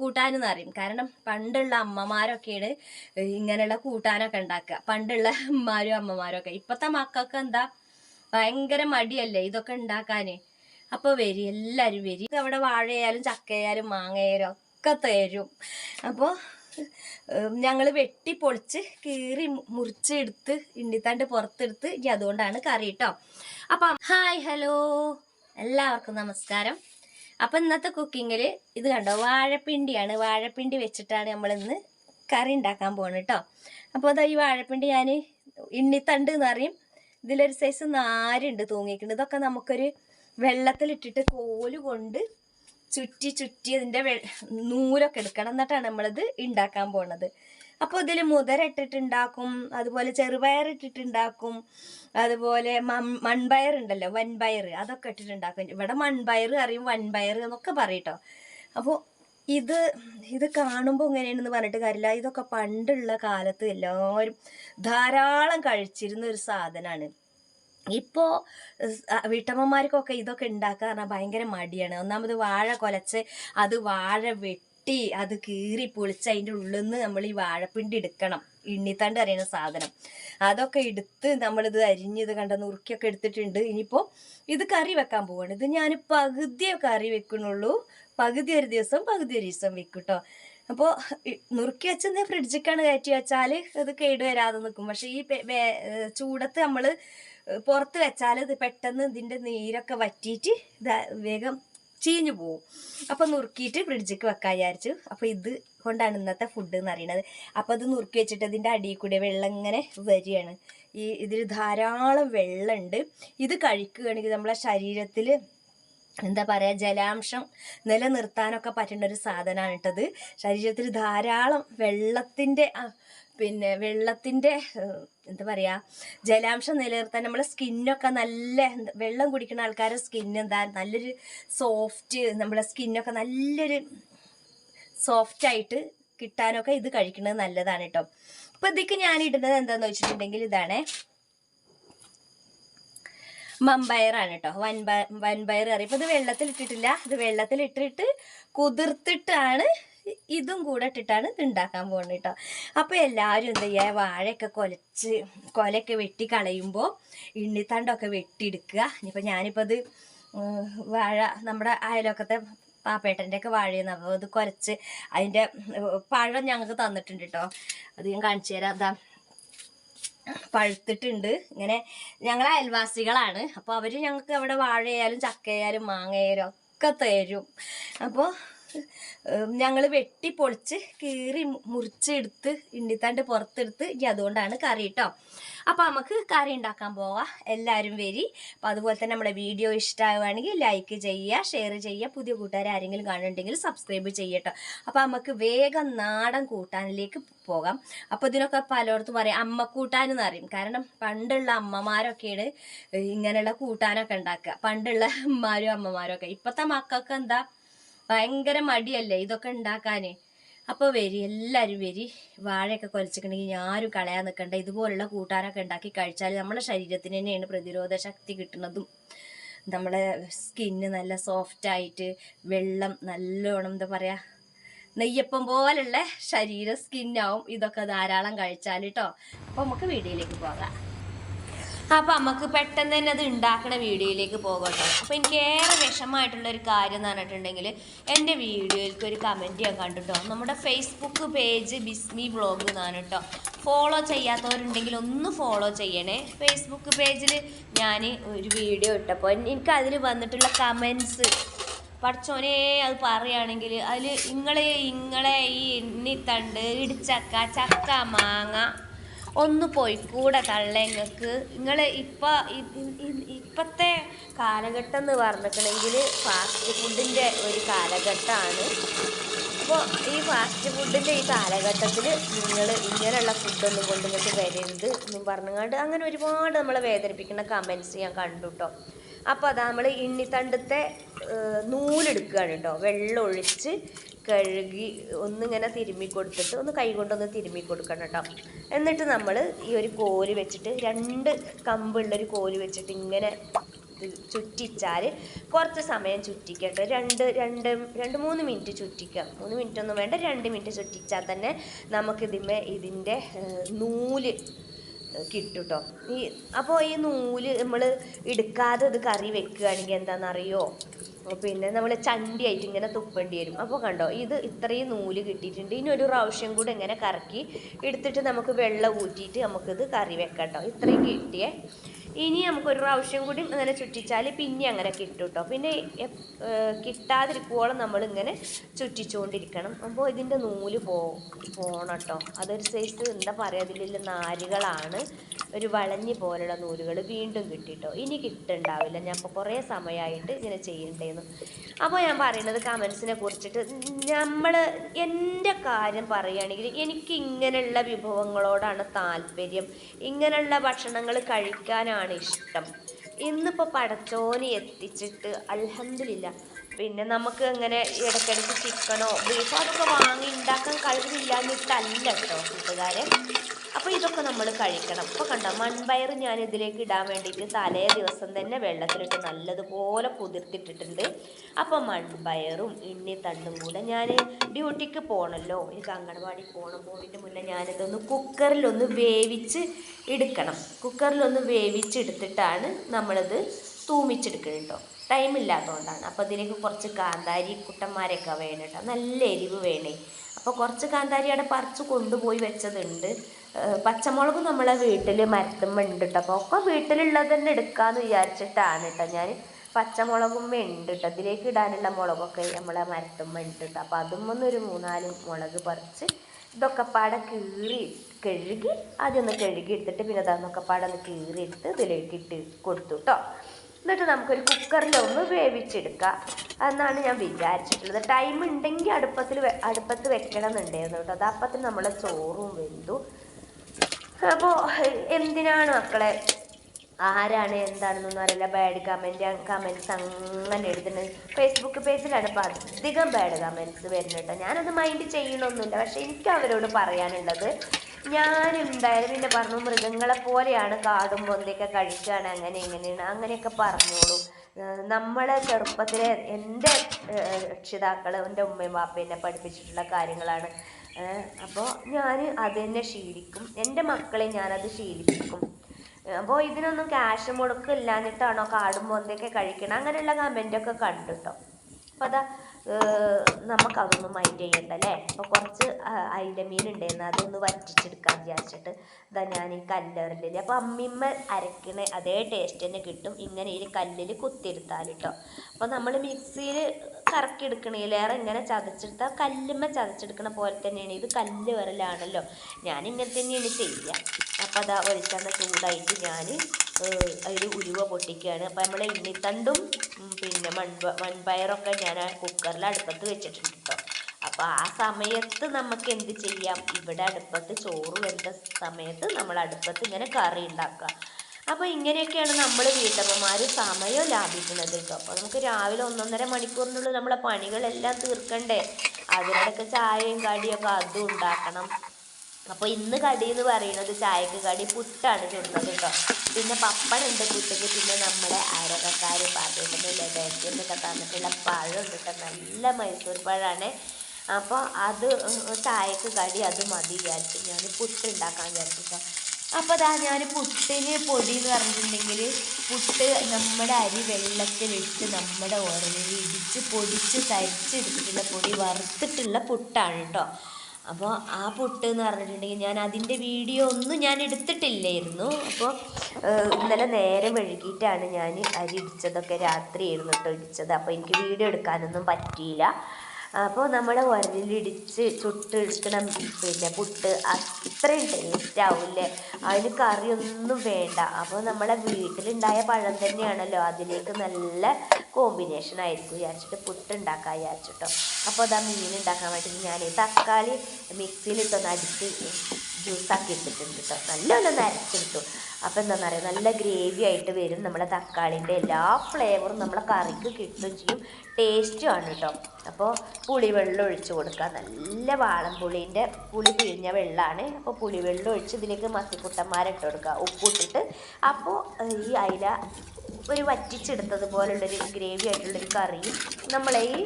അമ്മക്കൂട്ടാനെന്ന് അറിയും കാരണം പണ്ടുള്ള അമ്മമാരൊക്കെയാണ് ഇങ്ങനെയുള്ള കൂട്ടാനൊക്കെ ഉണ്ടാക്കുക. പണ്ടുള്ള അമ്മമാരും അമ്മമാരൊക്കെ. ഇപ്പത്തെ മക്കൾക്ക് എന്താ? ഭയങ്കര മടിയല്ലേ ഇതൊക്കെ ഉണ്ടാക്കാന്. അപ്പൊ വരി എല്ലാരും വരി. അവിടെ വാഴയായാലും ചക്കയായാലും മാങ്ങയായാലും ഒക്കെ തരും. അപ്പോൾ ഞങ്ങൾ വെട്ടി പൊളിച്ച് കീറി മുറിച്ചെടുത്ത് ഇണ്ടിത്താണ്ട് പുറത്തെടുത്ത് ഇനി അതുകൊണ്ടാണ് കറി കേട്ടോ അപ്പം ഹായ് ഹലോ. എല്ലാവർക്കും നമസ്കാരം. അപ്പം ഇന്നത്തെ കുക്കിങ്ങിൽ ഇത് കണ്ടോ? വാഴപ്പിണ്ടിയാണ്. വാഴപ്പിണ്ടി വെച്ചിട്ടാണ് നമ്മൾ ഇന്ന് കറി ഉണ്ടാക്കാൻ പോകുന്നത് കേട്ടോ. അപ്പോൾ അതാ ഈ വാഴപ്പിണ്ടി ഞാൻ ഇണ്ണിത്തണ്ട് എന്ന് പറയും. ഇതിലൊരു സൈസ് നാരുണ്ട് തൂങ്ങിക്കുന്നത് ഇതൊക്കെ നമുക്കൊരു വെള്ളത്തിലിട്ടിട്ട് കോൽ കൊണ്ട് ചുറ്റി ചുറ്റി അതിന്റെ നൂലൊക്കെ എടുക്കണം. എന്നിട്ടാണ് നമ്മളിത് ഉണ്ടാക്കാൻ പോണത്. അപ്പോൾ ഇതിൽ മുതര ഇട്ടിട്ടുണ്ടാക്കും അതുപോലെ ചെറുപയർ ഇട്ടിട്ടുണ്ടാക്കും അതുപോലെ മൺ മൺപയർ ഉണ്ടല്ലോ വൻപയർ അതൊക്കെ ഇട്ടിട്ടുണ്ടാക്കും. ഇവിടെ മൺപയർ അറിയും വൻപയർ എന്നൊക്കെ പറയട്ടോ. അപ്പോ ഇത് ഇത് കാണുമ്പോൾ ഇങ്ങനെയാണെന്ന് പറഞ്ഞിട്ട് കാര്യമില്ല. ഇതൊക്കെ പണ്ടുള്ള കാലത്ത് എല്ലാവരും ധാരാളം കഴിച്ചിരുന്ന ഒരു സാധനമാണ് ഇപ്പോ വീട്ടമ്മമാർക്കൊക്കെ ഇതൊക്കെ ഉണ്ടാക്കുക പറഞ്ഞാൽ ഭയങ്കര മടിയാണ്. ഒന്നാമത് വാഴ കൊലച്ച് അത് വാഴ വെട്ടി അത് കീറി പൊളിച്ച് അതിന്റെ ഉള്ളിൽ നിന്ന് നമ്മൾ ഈ വാഴപ്പിണ്ടി എടുക്കണം. ഇണ്ണിത്തണ്ട് അറിയുന്ന സാധനം. അതൊക്കെ എടുത്ത് നമ്മളിത് അരിഞ്ഞ് ഇത് കണ്ട? നുറുക്കിയൊക്കെ എടുത്തിട്ടുണ്ട്. ഇനിയിപ്പോൾ ഇത് കറി വെക്കാൻ പോവാണ്. ഇത് ഞാൻ പകുതിയെ കറി വെക്കണുള്ളൂ പകുതി ഒരു ദിവസം പകുതി ഒരു ദിവസം വെക്കും കേട്ടോ അപ്പോൾ നുറുക്കി വെച്ചെന്ന് ഫ്രിഡ്ജിക്കാണ് കയറ്റി വെച്ചാൽ അത് കേട് വരാതെ നിൽക്കും പക്ഷെ ഈ ചൂടത്ത് നമ്മൾ പുറത്ത് വെച്ചാൽ ഇത് പെട്ടെന്ന് ഇതിന്റെ നീരൊക്കെ വറ്റിയിട്ട് വേഗം ചീഞ്ഞു പോവും. അപ്പോൾ നുറുക്കിയിട്ട് ഫ്രിഡ്ജിക്ക് വെക്കാൻ വിചാരിച്ചു. അപ്പോൾ ഇത് കൊണ്ടാണ് ഇന്നത്തെ ഫുഡ് എന്ന് പറയുന്നത് അപ്പോൾ അത് നുറുക്കി വെച്ചിട്ട് ഇതിന്റെ അടിയിൽ കൂടെ വെള്ളം ഇങ്ങനെ വരികയാണ്. ഈ ഇതിൽ ധാരാളം വെള്ളമുണ്ട്. ഇത് കഴിക്കുകയാണെങ്കിൽ നമ്മളെ ശരീരത്തിൽ എന്താ പറയുക ജലാംശം നിലനിർത്താനൊക്കെ പറ്റുന്ന ഒരു സാധനമാണ് ശരീരത്തിൽ ധാരാളം വെള്ളത്തിന്റെ പിന്നെ വെള്ളത്തിന്റെ എന്താ പറയുക ജലാംശം നിലനിർത്താൻ നമ്മളെ സ്കിന്നൊക്കെ നല്ല വെള്ളം കുടിക്കുന്ന ആൾക്കാരുടെ സ്കിൻ എന്താ നല്ലൊരു സോഫ്റ്റ് നമ്മളെ സ്കിന്നൊക്കെ നല്ലൊരു സോഫ്റ്റായിട്ട് കിട്ടാനൊക്കെ ഇത് കഴിക്കുന്നത് നല്ലതാണ് കേട്ടോ അപ്പൊ ഇതിക്ക് ഞാൻ ഇടുന്നത് എന്താണെന്ന് വെച്ചിട്ടുണ്ടെങ്കിൽ ഇതാണേ മമ്പയറാണ് കേട്ടോ. വൻ വൻപയർ കറി. ഇപ്പൊ ഇത് വെള്ളത്തിൽ ഇട്ടിട്ടില്ല ഇത് വെള്ളത്തിൽ ഇട്ടിട്ട് കുതിർത്തിട്ടാണ് ഇതും കൂടെ ഇട്ടിട്ടാണ് ഇത് ഉണ്ടാക്കാൻ പോകുന്നത് കേട്ടോ. അപ്പോൾ എല്ലാവരും എന്താ ചെയ്യുക വാഴയൊക്കെ കൊലച്ച് കൊലയൊക്കെ വെട്ടി കളയുമ്പോൾ ഇണ്ണിത്തണ്ടൊക്കെ വെട്ടിയെടുക്കുക. ഇനിയിപ്പോൾ ഞാനിപ്പോൾ അത് വാഴ നമ്മുടെ അയലൊക്കത്തെ പാപ്പേട്ടന്റെ ഒക്കെ വാഴയെന്ന് അപ്പോൾ അത് കുരച്ച് അതിന്റെ പഴം ഞങ്ങൾക്ക് തന്നിട്ടുണ്ട് കേട്ടോ. അത് ഞാൻ കാണിച്ചു തരാം. അതാ പഴുത്തിട്ടുണ്ട്. ഇങ്ങനെ ഞങ്ങൾ അയൽവാസികളാണ്. അപ്പോൾ അവർ ഞങ്ങൾക്ക് അവിടെ വാഴയായാലും ചക്കയായാലും മാങ്ങയായാലും ഒക്കെ തരും. അപ്പോൾ ഞങ്ങൾ വെട്ടി പൊളിച്ച് കീറി മുറിച്ചെടുത്ത് ഇണ്ടിത്താണ്ട് പുറത്തെടുത്ത് അതുകൊണ്ടാണ് കറി കേട്ടോ അപ്പോൾ നമുക്ക് കറി ഉണ്ടാക്കാൻ പോവാം. എല്ലാവരും വരി. അപ്പോൾ അതുപോലെ തന്നെ നമ്മുടെ വീഡിയോ ഇഷ്ടമാവുകയാണെങ്കിൽ ലൈക്ക് ചെയ്യുക ഷെയർ ചെയ്യുക പുതിയ കൂട്ടുകാർ ആരെങ്കിലും കാണുന്നുണ്ടെങ്കിൽ സബ്സ്ക്രൈബ് ചെയ്യട്ടോ അപ്പോൾ നമുക്ക് വേഗം നാടൻ കൂട്ടാനിലേക്ക് പോകാം. അപ്പോൾ ഇതിനൊക്കെ പലയിടത്തും പറയും അമ്മക്കൂട്ടാനെന്ന് അറിയും കാരണം പണ്ടുള്ള അമ്മമാരൊക്കെയാണ് ഇങ്ങനെയുള്ള കൂട്ടാനൊക്കെ ഉണ്ടാക്കുക പണ്ടുള്ള അമ്മമാരും അമ്മമാരും ഒക്കെ. ഇപ്പോഴത്തെ മക്കൾക്ക് എന്താ ഭയങ്കര മടിയല്ലേ ഇതൊക്കെ ഉണ്ടാക്കാന്? അപ്പോൾ വരി എല്ലാരും വരി വാഴയൊക്കെ കൊലച്ചിട്ടുണ്ടെങ്കിൽ ആരും കളയാൻ നിൽക്കണ്ട ഇതുപോലുള്ള കൂട്ടാനൊക്കെ ഉണ്ടാക്കി കഴിച്ചാൽ നമ്മുടെ ശരീരത്തിന് തന്നെയാണ് പ്രതിരോധ ശക്തി കിട്ടുന്നതും. നമ്മളെ സ്കിന്ന് നല്ല സോഫ്റ്റ് ആയിട്ട് വെള്ളം നല്ലോണം എന്താ പറയുക നെയ്യപ്പം പോലുള്ള ശരീര സ്കിന്നാവും ഇതൊക്കെ ധാരാളം കഴിച്ചാൽ കേട്ടോ അപ്പോൾ നമുക്ക് വീഡിയോയിലേക്ക് പോകാം. അപ്പം നമുക്ക് പെട്ടെന്ന് തന്നെ അത് ഉണ്ടാക്കുന്ന വീഡിയോയിലേക്ക് പോകട്ടോ. അപ്പോൾ എനിക്ക് ഏറെ വിഷമമായിട്ടുള്ള ഒരു കാര്യം എന്ന് പറഞ്ഞിട്ടുണ്ടെങ്കിൽ എന്റെ വീഡിയോയിലേക്ക് ഒരു കമന്റ് ഞാൻ കണ്ടിട്ടോ. നമ്മുടെ ഫേസ്ബുക്ക് പേജ് ബിസ്മി ബ്ലോഗ് എന്നാണ് കേട്ടോ ഫോളോ ചെയ്യാത്തവരുണ്ടെങ്കിൽ ഒന്ന് ഫോളോ ചെയ്യണേ. ഫേസ്ബുക്ക് പേജിൽ ഞാൻ ഒരു വീഡിയോ ഇട്ടപ്പോൾ എനിക്ക് അതിൽ വന്നിട്ടുള്ള കമൻസ് പഠിച്ചോനെ അത് പറയുകയാണെങ്കിൽ അതിൽ ഇങ്ങളെ ഇങ്ങളെ ഈ എണ്ണിത്തണ്ട് ഇടിച്ചക്ക ചക്ക മാങ്ങ ഒന്ന് പോയി. പോയിക്കൂടെ തള്ളങ്ങൾക്ക് നിങ്ങൾ ഇപ്പോൾ ഇപ്പത്തെ കാലഘട്ടം എന്ന് പറഞ്ഞിട്ടുണ്ടെങ്കിൽ ഫാസ്റ്റ് ഫുഡിന്റെ ഒരു കാലഘട്ടമാണ് അപ്പോൾ ഈ ഫാസ്റ്റ് ഫുഡിന്റെ ഈ കാലഘട്ടത്തിൽ നിങ്ങൾ ഇങ്ങനെയുള്ള ഫുഡൊന്നും കൊണ്ട് ഇങ്ങോട്ട് വരരുത് എന്നും പറഞ്ഞുകൊണ്ട് അങ്ങനെ ഒരുപാട് നമ്മളെ വേദനിപ്പിക്കുന്ന കമൻസ് ഞാൻ കണ്ടു കേട്ടോ അപ്പോൾ അതാ നമ്മൾ ഇണ്ണിത്തണ്ടത്തെ നൂലെടുക്കുകയാണ് കേട്ടോ വെള്ളം ഒഴിച്ച് കഴുകി ഒന്നിങ്ങനെ തിരുമ്മി കൊടുത്തിട്ട് ഒന്ന് കൈ കൊണ്ടൊന്ന് തിരുമ്മി കൊടുക്കണം കേട്ടോ. എന്നിട്ട് നമ്മൾ ഈ ഒരു കോൽ വെച്ചിട്ട് രണ്ട് കമ്പുള്ളൊരു കോൽ വെച്ചിട്ട് ഇങ്ങനെ ചുറ്റിച്ചാൽ കുറച്ച് സമയം ചുറ്റിക്കട്ടെ. രണ്ട് രണ്ട് രണ്ട് മൂന്ന് മിനിറ്റ് ചുറ്റിക്കാം മൂന്ന് മിനിറ്റ് ഒന്നും വേണ്ട. രണ്ട് മിനിറ്റ് ചുറ്റിച്ചാൽ തന്നെ നമുക്കിതിമേ ഇതിന്റെ നൂൽ കിട്ടുട്ടോ കേട്ടോ ഈ അപ്പോൾ ഈ നൂൽ നമ്മൾ എടുക്കാതെ ഇത് കറി വെക്കുകയാണെങ്കിൽ എന്താണെന്നറിയോ? പിന്നെ നമ്മൾ ചണ്ടിയായിട്ട് ഇങ്ങനെ തുപ്പേണ്ടി വരും. അപ്പോൾ കണ്ടോ ഇത് ഇത്രയും നൂൽ കിട്ടിയിട്ടുണ്ട്. ഇനി ഒരു പ്രാവശ്യം കൂടെ ഇങ്ങനെ കറക്കി എടുത്തിട്ട് നമുക്ക് വെള്ളം ഊറ്റിയിട്ട് നമുക്കിത് കറി വെക്കാം കേട്ടോ. ഇത്രയും കിട്ടിയേ. ഇനി നമുക്കൊരു പ്രാവശ്യം കൂടി ഇങ്ങനെ ചുറ്റിച്ചാൽ പിന്നെ അങ്ങനെ കിട്ടും കേട്ടോ പിന്നെ കിട്ടാതിരിക്കുവോളം നമ്മളിങ്ങനെ ചുറ്റിച്ചുകൊണ്ടിരിക്കണം അപ്പോൾ ഇതിന്റെ നൂൽ പോ പോകണം കേട്ടോ അതൊരു സൈസ് എന്താ പറയുക അതിലുള്ള നാരുകളാണ് ഒരു വളഞ്ഞ് പോലുള്ള നൂലുകൾ വീണ്ടും കിട്ടിട്ടോ. ഇനി കിട്ടുണ്ടാവില്ല. ഞാൻ ഇപ്പോൾ കുറേ സമയമായിട്ട് ഇങ്ങനെ ചെയ്യണ്ടേന്ന്. അപ്പോൾ ഞാൻ പറയുന്നത് കമൻസിനെ കുറിച്ചിട്ട് നമ്മൾ എന്റെ കാര്യം പറയുകയാണെങ്കിൽ എനിക്ക് ഇങ്ങനെയുള്ള വിഭവങ്ങളോടാണ് താല്പര്യം. ഇങ്ങനെയുള്ള ഭക്ഷണങ്ങൾ കഴിക്കാനാണ് ഇഷ്ടം. ഇന്നിപ്പോൾ പടച്ചോന് എത്തിച്ചിട്ട് അലഹമില്ല പിന്നെ നമുക്ക് അങ്ങനെ ഇടയ്ക്കിടയ്ക്ക് ചിക്കനോ ബീഫോ അതൊക്കെ വാങ്ങി ഉണ്ടാക്കാൻ കഴിവില്ലാഞ്ഞിട്ടല്ല കേട്ടോ കൂട്ടുകാരെ. അപ്പോൾ ഇതൊക്കെ നമ്മൾ കഴിക്കണം. ഇപ്പോൾ കണ്ടോ മൺപയർ ഞാൻ ഇതിലേക്ക് ഇടാൻ വേണ്ടിയിട്ട് തലേ ദിവസം തന്നെ വെള്ളത്തിലിട്ട് നല്ലതുപോലെ കുതിർത്തിട്ടിട്ടുണ്ട്. അപ്പോൾ മൺപയറും ഇണ്ണിത്തണ്ടും കൂടെ ഞാൻ ഡ്യൂട്ടിക്ക് പോകണമല്ലോ എനിക്ക് അങ്കണവാടി പോകണം പോയിട്ട് മുന്നേ ഞാനിതൊന്ന് കുക്കറിലൊന്ന് വേവിച്ച് എടുക്കണം. കുക്കറിലൊന്ന് വേവിച്ചെടുത്തിട്ടാണ് നമ്മളിത് തൂമിച്ചെടുക്കണം കേട്ടോ ടൈം ഇല്ലാത്തതുകൊണ്ടാണ് അപ്പോൾ ഇതിലേക്ക് കുറച്ച് കാന്താരി കുട്ടന്മാരൊക്കെ വേണം കേട്ടോ നല്ല എരിവ് വേണേ. അപ്പോൾ കുറച്ച് കാന്താരി അവിടെ പറിച്ച് കൊണ്ടുപോയി വെച്ചതുണ്ട്. പച്ചമുളക് നമ്മളെ വീട്ടിൽ മരത്തുമ്മ ഉണ്ട് കേട്ടോ അപ്പോൾ ഒക്കെ വീട്ടിലുള്ളത് തന്നെ എടുക്കാമെന്ന് വിചാരിച്ചിട്ടാണ് കേട്ടോ ഞാൻ പച്ചമുളകും ഉണ്ട് കേട്ടോ ഇടാനുള്ള മുളകൊക്കെ നമ്മളെ മരത്തുമ്മ ഉണ്ട് കേട്ടോ അപ്പോൾ അതും ഒന്നൊരു മൂന്നാൽ മുളക് പറിച്ച് ഇതൊക്കെ പാടെ കീറി കഴുകി ആദ്യം ഒന്ന് കഴുകി എടുത്തിട്ട് പിന്നെ അതൊക്കെ പാടെ ഒന്ന് കീറി എടുത്ത് ഇതിലേക്ക് ഇട്ട് കൊടുത്തു കേട്ടോ എന്നിട്ട് നമുക്കൊരു കുക്കറിലൊന്ന് വേവിച്ചെടുക്കാം. എന്നാണ് ഞാൻ വിചാരിച്ചിട്ടുള്ളത്. ടൈം ഉണ്ടെങ്കിൽ അടുപ്പത്തിൽ അടുപ്പത്ത് വെക്കണം എന്നുണ്ടായിരുന്നു കേട്ടോ അത് അപ്പത്തിന് നമ്മളെ ചോറും വെന്തു. അപ്പോൾ എന്തിനാണ് മക്കളെ? ആരാണ് എന്താണെന്നൊന്നും അറിയില്ല. ബാഡ് കമന്റ് കമന്റ്സ് അങ്ങനെ എഴുതുന്നത്. ഫേസ്ബുക്ക് പേജിലാണ് ഇപ്പോൾ അധികം ബാഡ് കമന്റ്സ് വരുന്നത് കേട്ടോ. ഞാനത് മൈൻഡ് ചെയ്യണമൊന്നുമില്ല പക്ഷേ എനിക്ക് അവരോട് പറയാനുള്ളത് ഞാൻ എന്തായാലും പിന്നെ പറഞ്ഞു മൃഗങ്ങളെ പോലെയാണ് കാടും പൊന്തൊക്കെ കഴിക്കുകയാണ് അങ്ങനെ എങ്ങനെയാണ് അങ്ങനെയൊക്കെ പറഞ്ഞോളൂ. നമ്മളെ ചെറുപ്പത്തിലെ എന്റെ രക്ഷിതാക്കൾ എന്റെ ഉമ്മയും വാപ്പയും എന്നെ പഠിപ്പിച്ചിട്ടുള്ള കാര്യങ്ങളാണ്. അപ്പോൾ ഞാൻ അത് തന്നെ ശീലിക്കും. എന്റെ മക്കളെ ഞാനത് ശീലിപ്പിക്കും. അപ്പോൾ ഇതിനൊന്നും ക്യാഷ് മുടക്കില്ലാഞ്ഞിട്ടാണോ കാടും പൊന്തൊക്കെ കഴിക്കണം? അങ്ങനെയുള്ള കമന്റൊക്കെ കണ്ടു കേട്ടോ അപ്പോൾ അതാ നമുക്കതൊന്നും മൈൻഡ് ചെയ്യണ്ട അല്ലേ അപ്പോൾ കുറച്ച് അ- അയിലമീൻ ഉണ്ടായിരുന്നു അതൊന്ന് വറ്റിച്ചെടുക്കാൻ വിചാരിച്ചിട്ട് ഇതാ ഞാൻ ഈ കല്ലറിൽ അപ്പോൾ അമ്മിമ്മ അരക്കണ അതേ ടേസ്റ്റ് തന്നെ കിട്ടും. ഇങ്ങനെ ഈ കല്ലിൽ കുത്തിയെടുത്താൽ കേട്ടോ അപ്പോൾ നമ്മൾ മിക്സിയിൽ കറക്കി എടുക്കണേലേറെ ഇങ്ങനെ ചതച്ചെടുത്താൽ കല്ലുമ്മ ചതച്ചെടുക്കണ പോലെ തന്നെയാണ്. ഇത് കല്ല് വിരലാണല്ലോ. ഞാൻ ഇങ്ങനെ തന്നെയാണ് ചെയ്യുക അപ്പോൾ അതാ വെളിച്ചെണ്ണ ചൂടായിട്ട് ഞാൻ അതിൽ ഉരുവ പൊട്ടിക്കുകയാണ് അപ്പോൾ നമ്മൾ ഇണ്ണിത്തണ്ടും പിന്നെ മൺപ മൺപയറൊക്കെ ഞാൻ ആ കുക്കറിൽ അടുപ്പത്ത് വെച്ചിട്ടുണ്ട് കേട്ടോ അപ്പോൾ ആ സമയത്ത് നമുക്ക് എന്ത് ചെയ്യാം? ഇവിടെ അടുപ്പത്ത് ചോറ് വരുന്ന സമയത്ത് നമ്മൾ അടുപ്പത്ത് ഇങ്ങനെ കറി ഉണ്ടാക്കുക അപ്പോൾ ഇങ്ങനെയൊക്കെയാണ് നമ്മൾ വീട്ടമ്മമാർ സമയം ലാഭിക്കുന്നത് കേട്ടോ അപ്പോൾ നമുക്ക് രാവിലെ ഒന്നൊന്നര മണിക്കൂറിനുള്ളിൽ നമ്മളെ പണികളെല്ലാം തീർക്കണ്ടേ? അതിനിടയ്ക്ക് ചായയും കടിയൊക്കെ അതും ഉണ്ടാക്കണം. അപ്പോൾ ഇന്ന് കടി എന്ന് പറയുന്നത് ചായക്ക് കടി പുട്ടാണ് ചുടുന്നത് കേട്ടോ പിന്നെ പപ്പടുണ്ട് പുട്ടിക്ക് പിന്നെ നമ്മുടെ അരകക്കാർ ലഡാക്കി എന്നൊക്കെ തന്നിട്ടുള്ള പഴമുണ്ട് കേട്ടോ നല്ല മൈസൂർ പഴമാണ് അപ്പോൾ അത് ചായക്ക് കടി അത് മതി വിചാരിച്ചു ഞാൻ പുട്ടുണ്ടാക്കാൻ വിചാരിച്ചു അപ്പൊ അപ്പോൾ അതാ ഞാൻ പുട്ടിന് പൊടി എന്ന് പറഞ്ഞിട്ടുണ്ടെങ്കിൽ പുട്ട് നമ്മുടെ അരി വെള്ളത്തിലിട്ട് നമ്മുടെ ഉരലിൽ ഇടിച്ച് പൊടിച്ച് തരിച്ചെടുത്തിട്ടുള്ള പൊടി വറുത്തിട്ടുള്ള പുട്ടാണ് കേട്ടോ അപ്പോൾ ആ പുട്ട് എന്ന് പറഞ്ഞിട്ടുണ്ടെങ്കിൽ ഞാൻ അതിന്റെ വീഡിയോ ഒന്നും ഞാൻ എടുത്തിട്ടില്ലായിരുന്നു. അപ്പോൾ ഇന്നലെ നേരെ വഴുകിയിട്ടാണ് ഞാൻ അരി ഇടിച്ചതൊക്കെ രാത്രിയായിരുന്നു കേട്ടോ ഇടിച്ചത്. അപ്പോൾ എനിക്ക് വീഡിയോ എടുക്കാനൊന്നും പറ്റിയില്ല. അപ്പോൾ നമ്മുടെ ഉരലിടിച്ച് ചുട്ടെടുക്കണം പിന്നെ പുട്ട് അത്രയും ടേസ്റ്റ് ആവില്ലേ? അതിന് കറിയൊന്നും വേണ്ട. അപ്പോൾ നമ്മളെ വീട്ടിലുണ്ടായ പഴം തന്നെയാണല്ലോ. അതിലേക്ക് നല്ല കോമ്പിനേഷൻ ആയിരിക്കും. വിചാരിച്ചിട്ട് പുട്ട് ഉണ്ടാക്കാൻ വിചാരിച്ചിട്ടോ അപ്പോൾ അതാ മീൻ ഉണ്ടാക്കാൻ വേണ്ടിയിട്ട് ഞാൻ തക്കാളി മിക്സിയിലിട്ടൊന്ന് അടിച്ച് ജ്യൂസാക്കി ഇട്ടിട്ടുണ്ട് കേട്ടോ. നല്ലോണം നരച്ചെടുത്തു അപ്പോൾ എന്താ പറയുക നല്ല ഗ്രേവി ആയിട്ട് വരും നമ്മുടെ തക്കാളിന്റെ എല്ലാ ഫ്ലേവറും നമ്മളെ കറിക്ക് കിട്ടുകയും ചെയ്യും. ടേസ്റ്റും ആണ് കേട്ടോ. അപ്പോൾ പുളിവെള്ളം ഒഴിച്ച് കൊടുക്കുക. നല്ല വാളംപുളീന്റെ പുളി പിഴിഞ്ഞ വെള്ളമാണ് അപ്പോൾ പുളിവെള്ളം ഒഴിച്ച് ഇതിലേക്ക് മത്തിക്കുട്ടന്മാരിട്ട് കൊടുക്കുക. ഉപ്പിട്ടിട്ട് അപ്പോൾ ഈ അയില ഒരു വറ്റിച്ചെടുത്തത് പോലുള്ളൊരു ഗ്രേവി ആയിട്ടുള്ളൊരു കറിയും നമ്മളെ ഈ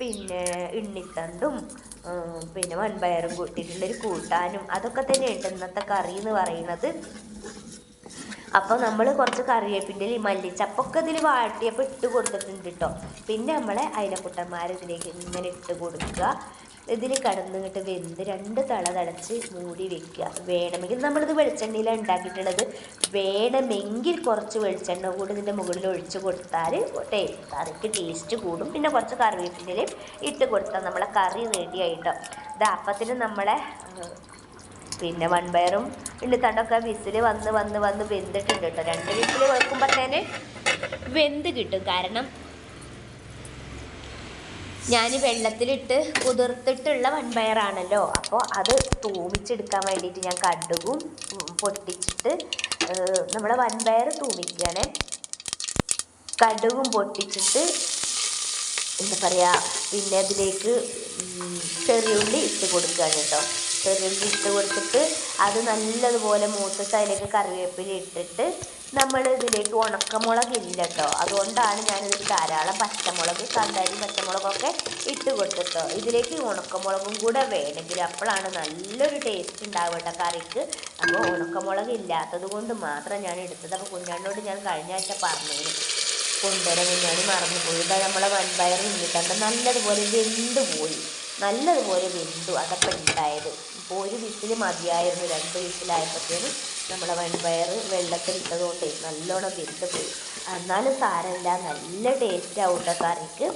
പിന്നെ ഇണ്ണിത്തണ്ടും പിന്നെ വൻപയറും കൂട്ടിയിട്ടുള്ളൊരു കൂട്ടാനും അതൊക്കെ തന്നെയുണ്ട് ഇന്നത്തെ കറി എന്ന് പറയുന്നത്. അപ്പോൾ നമ്മൾ കുറച്ച് കറിവേപ്പിന്റെ മല്ലിച്ചപ്പൊക്കെ ഇതിൽ വാട്ടിയപ്പോൾ ഇട്ട് കൊടുത്തിട്ടുണ്ട് കേട്ടോ പിന്നെ നമ്മളെ അയലക്കുട്ടന്മാർ ഇതിലേക്ക് ഇങ്ങനെ ഇട്ട് കൊടുക്കുക. ഇതിൽ കടന്നിട്ട് വെന്ത് രണ്ട് തള തടച്ച് മൂടി വെക്കുക. വേണമെങ്കിൽ നമ്മളിത് വെളിച്ചെണ്ണയിലാണ് ഉണ്ടാക്കിയിട്ടുള്ളത്. വേണമെങ്കിൽ കുറച്ച് വെളിച്ചെണ്ണ കൂടി ഇതിന്റെ മുകളിൽ ഒഴിച്ച് കൊടുത്താൽ ടേ കറിക്ക് ടേസ്റ്റ് കൂടും. പിന്നെ കുറച്ച് കറിവേപ്പിന്റെ ഇട്ട് കൊടുത്താൽ നമ്മളെ കറി റെഡി ആയിട്ടോ. ഇത് അപ്പത്തിന് നമ്മളെ പിന്നെ വൺപയറും ഉള്ളിത്തണ്ടൊക്കെ വിസിൽ വന്ന് വന്ന് വന്ന് വെന്തിട്ടുണ്ട് കേട്ടോ. രണ്ട് വിസിൽ വെക്കുമ്പോൾ തന്നെ വെന്ത് കിട്ടും. കാരണം ഞാൻ വെള്ളത്തിലിട്ട് കുതിർത്തിട്ടുള്ള വൻപയറാണല്ലോ. അപ്പോൾ അത് തൂമിച്ചെടുക്കാൻ വേണ്ടിയിട്ട് ഞാൻ കടുകും പൊട്ടിച്ചിട്ട് നമ്മളെ വൻപയർ തൂമിക്കുകയാണേ. കടുകും പൊട്ടിച്ചിട്ട് എന്താ പറയുക പിന്നെ അതിലേക്ക് ചെറിയുള്ളി ഇട്ട് കൊടുക്കുകയാണ് കേട്ടോ. ചെറിയുള്ളി ഇട്ട് കൊടുത്തിട്ട് അത് നല്ലതുപോലെ മൂത്തിട്ട് അതിലേക്ക് കറിവേപ്പില ഇട്ടിട്ട് നമ്മൾ ഇതിലേക്ക് ഉണക്കമുളക് ഇല്ല കേട്ടോ അതുകൊണ്ടാണ് ഞാനിതിൽ ധാരാളം പച്ചമുളക് കാന്താരി പച്ചമുളകൊക്കെ ഇട്ട് കൊടുത്തിട്ടോ ഇതിലേക്ക് ഉണക്കമുളകും കൂടെ വേണമെങ്കിൽ അപ്പോഴാണ് നല്ലൊരു ടേസ്റ്റ് ഉണ്ടാവുക കേട്ടോ കറിക്ക്. അപ്പോൾ ഉണക്കമുളക് ഇല്ലാത്തത് കൊണ്ട് മാത്രം ഞാൻ എടുത്തത് അപ്പോൾ കുഞ്ഞാണ്ടോട് ഞാൻ കഴിഞ്ഞ ആഴ്ച പറഞ്ഞിരുന്നു കൊണ്ടുവരാൻ ഞാൻ മറന്നുപോയി. ഇതാ നമ്മളെ വൻപയർ നിന്നിട്ടുണ്ട് നല്ലതുപോലെ വെന്ത് പോയി നല്ലതുപോലെ വെന്തു. അതപ്പം ഉണ്ടായത് ഇപ്പോൾ ഒരു വിസിൽ മതിയായിരുന്നു. രണ്ട് വിസിലായപ്പോഴത്തേനും നമ്മളെ വൻപയർ വെള്ളത്തിൽ ഇട്ടതുകൊണ്ട് നല്ലോണം വെന്ത് പോയി. എന്നാലും സാരമില്ല. നല്ല ടേസ്റ്റ് ആവും കേട്ടോ കറിക്ക്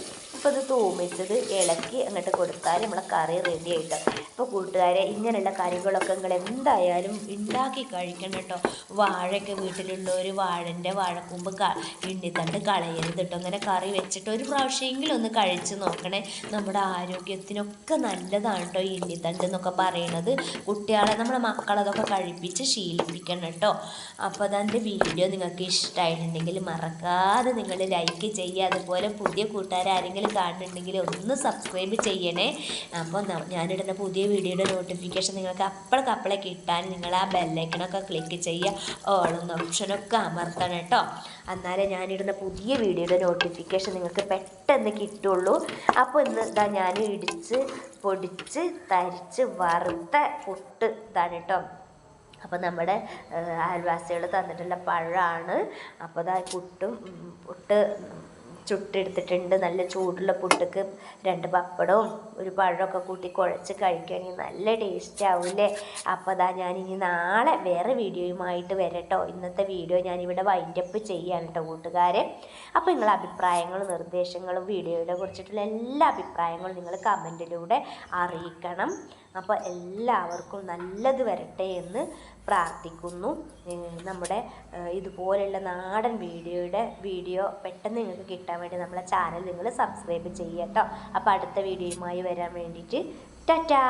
അപ്പോൾ ഇത് തൂമിച്ചത് ഇളക്കി അങ്ങോട്ട് കൊടുത്താൽ നമ്മളെ കറി റെഡി ആയിട്ടോ. അപ്പോൾ കൂട്ടുകാരെ ഇങ്ങനെയുള്ള കറികളൊക്കെ നിങ്ങൾ എന്തായാലും ഉണ്ടാക്കി കഴിക്കണം കേട്ടോ. വാഴയൊക്കെ വീട്ടിലുള്ളവർ വാഴന്റെ വാഴക്കൂമ്പ് ക ഇണ്ണിത്തണ്ട് കളയരുത് കേട്ടോ. അങ്ങനെ കറി വെച്ചിട്ട് ഒരു പ്രാവശ്യമെങ്കിലും ഒന്ന് കഴിച്ച് നോക്കണേ. നമ്മുടെ ആരോഗ്യത്തിനൊക്കെ നല്ലതാണ് കേട്ടോ ഈ ഇണ്ണിത്തണ്ട് എന്നൊക്കെ പറയണത്. കുട്ടികളെ നമ്മളെ മക്കളതൊക്കെ കഴിപ്പിച്ച് ശീലിപ്പിക്കണം കേട്ടോ. അപ്പോൾ അതെന്റെ വീഡിയോ നിങ്ങൾക്ക് ഇഷ്ടമായിട്ടുണ്ടെങ്കിൽ മറക്കാതെ നിങ്ങൾ ലൈക്ക് ചെയ്യുക. അതുപോലെ പുതിയ കൂട്ടുകാരാരെങ്കിലും കാണുന്നുണ്ടെങ്കിൽ ഒന്ന് സബ്സ്ക്രൈബ് ചെയ്യണേ. അപ്പോൾ ഞാനിടുന്ന പുതിയ വീഡിയോയുടെ നോട്ടിഫിക്കേഷൻ നിങ്ങൾക്ക് അപ്പോഴൊക്കെ അപ്പോഴേ കിട്ടാൻ നിങ്ങൾ ആ ബെല്ലൈക്കണൊക്കെ ക്ലിക്ക് ചെയ്യുക. ഓളെന്ന ഓപ്ഷനൊക്കെ അമർത്തണം കേട്ടോ. എന്നാലേ ഞാനിടുന്ന പുതിയ വീഡിയോയുടെ നോട്ടിഫിക്കേഷൻ നിങ്ങൾക്ക് പെട്ടെന്ന് കിട്ടുള്ളൂ. അപ്പോൾ ഇന്ന് ഇതാ ഞാൻ ഇടിച്ച് പൊടിച്ച് തരിച്ച് വറുത്ത പുട്ട് ഇതാണ് കേട്ടോ. അപ്പോൾ നമ്മുടെ അയൽവാസികൾ തന്നിട്ടുള്ള പഴമാണ്. അപ്പോൾ ഇതാ പുട്ടും പുട്ട് ചുട്ടെടുത്തിട്ടുണ്ട്. നല്ല ചൂടുള്ള പുട്ടുക്ക് രണ്ട് പപ്പടവും ഒരു പഴമൊക്കെ കൂട്ടി കുഴച്ച് കഴിക്കുകയാണെങ്കിൽ നല്ല ടേസ്റ്റ് ആവില്ലേ? അപ്പോൾ അതാ ഞാൻ ഇനി നാളെ വേറെ വീഡിയോയുമായിട്ട് വരട്ടോ. ഇന്നത്തെ വീഡിയോ ഞാനിവിടെ വൈൻഡപ്പ് ചെയ്യാണ് കേട്ടോ കൂട്ടുകാരെ. അപ്പോൾ നിങ്ങളെ അഭിപ്രായങ്ങളും നിർദ്ദേശങ്ങളും വീഡിയോയുടെ കുറിച്ചിട്ടുള്ള എല്ലാ അഭിപ്രായങ്ങളും നിങ്ങൾ കമന്റിലൂടെ അറിയിക്കണം. അപ്പോൾ എല്ലാവർക്കും നല്ലത് വരട്ടെ എന്ന് പ്രാർത്ഥിക്കുന്നു. നമ്മുടെ ഇതുപോലെയുള്ള നാടൻ വീഡിയോയുടെ വീഡിയോ പെട്ടെന്ന് നിങ്ങൾക്ക് കിട്ടാൻ വേണ്ടി നമ്മളെ ചാനൽ നിങ്ങൾ സബ്സ്ക്രൈബ് ചെയ്യട്ടോ അപ്പോൾ അടുത്ത വീഡിയോയുമായി വരാൻ വേണ്ടിയിട്ട് ടാറ്റാ!